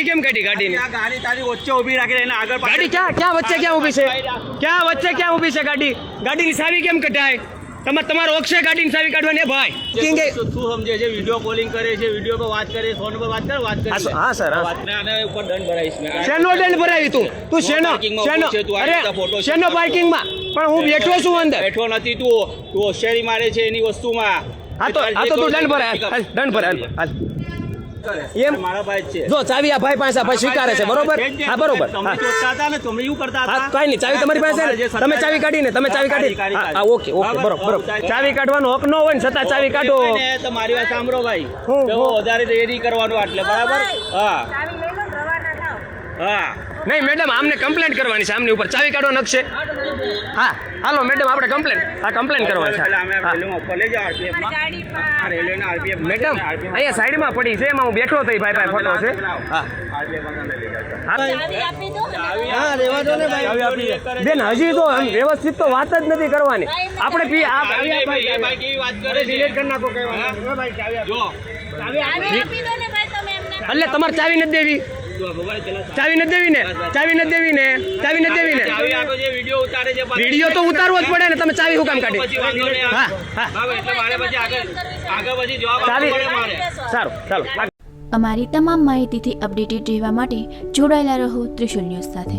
ચાવી કેમ કાઢી? ગાડીની? ગાડી તારી વચ્ચે ઊભી રાખી એને આગળ ગાડી ક્યાં ક્યાં વચ્ચે ક્યાં ઊભી છે? ક્યાં વચ્ચે ક્યાં ઊભી છે ગાડી? ગાડીની સાવી કેમ કઢાય? તમે તમારો અક્ષય ગાડીની સાવી કાઢવાની ભાઈ? શું સમજે છે? વીડિયો કોલિંગ કરે છે વીડિયો પર વાત કરે ફોન પર વાત કરે વાત કરે હા, સર, સર, હા. ઉપર દંડ ભરાઈશ મેં. શેનો દંડ ભરાવી તું? તું શેનો શેનો ઊભી અરે શેનો પાર્કિંગ પાર્કિંગમાં પણ હું બેઠો છું અંદર. બેઠો નથી તું. તું હોશિયારી મારે છે એની વસ્તુમાં. હા તો હા તો તું દંડ ભરાય. દંડ ભરાય હાલ. એમ મારા ભાઈ છે જો ચાવી આ ભાઈ પાસે ભાઈ સ્વીકારે છે બરોબર છે જ ને. હા બરોબર તમે હતા ને તમે એવું કરતા હા કઈ નહીં ચાવી તમારી પાસે તમારે? તમે ચાવી કાઢીને તમે ચાવી કાઢી કાઢી, હા ઓકે ઓકે બરોબર ચાવી કાઢવાનો હક ન હોય ને છતાં ચાવી કાઢો હોય ને તો મારી વાત સાંભળો ભાઈ. વધારે રેડી કરવાનું આટલે બરાબર હા હા. નહીં મેડમ આમને કમ્પ્લેન કરવાની છે. આમની ઉપર ચાવી કાઢો નખશે હા હાલો મેડમ આપણે કમ્પ્લેન હા કમ્પ્લેન કરવાની છે. મેડમ. અહીંયા સાઈડમાં પડી છે એમાં હું બેઠો થઈ ભાઈ ભાઈ ફોટો છે. હા. બેન હજી તો વ્યવસ્થિત તો વાત જ નથી કરવાની. આપણે પી આ ચાવી નહીં ભાઈ, એ ભાઈ કેવી વાત કરે છે? ડિલીટ કરી નાખો કઈ હા? વાંધો નહીં. ભાઈ, ચાવી આપો. જો. ચાવી આપી દો ને ભાઈ તમે એમને એટલે તમારે ચાવી નથી દેવી. ચાવી નથી દેવી ને ચાવી નથી દેવી ને ચાવી નથી દેવી ને વીડિયો ઉતારે છે પાછો. વીડિયો તો ઉતારવો જ પડે ને તમે ચાવી શું કામ કાઢી. હા, હા. સારું ચાલો અમારી તમામ માહિતીથી અપડેટેડ રહેવા માટે જોડાયેલા રહો ત્રિશુલ ન્યૂઝ સાથે